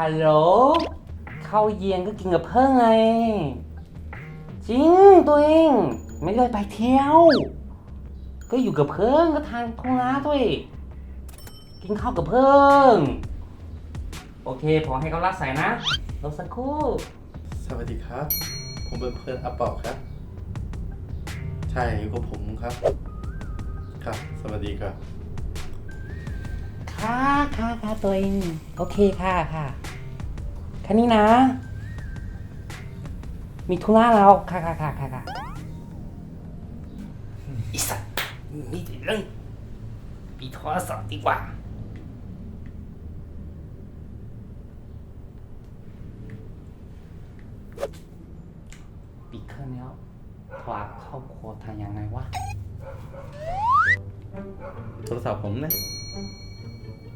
ฮัลโหลข้าวเย็นก็กินกับเพื่อนไง จริงตัวเอง ไม่ได้ไปเที่ยว ก็อยู่กับเพื่อนก็ทานทุ่งนาตัวเองกินข้าวกับเพื่อนโอเคผมให้เขารักใส่นะรอสักครู่ สวัสดีครับ ผมเป็นเพื่อนอาเป่าครับ ใช่อยู่กับผมครับ ครับ สวัสดีครับ ค่ะค่ะค่ะตัวเอง โอเคค่ะค่ะแค่นี้นะ มีธุระแล้วค่ะค่ะค่ะค่ะค่ะอีสัตว์มีแต่เรื่องมีโทรศัพท์ดีกว่าปิดเครื่องแล้วโทรหาครอบครัวทางยังไงวะ โทรศัพท์ผมนะ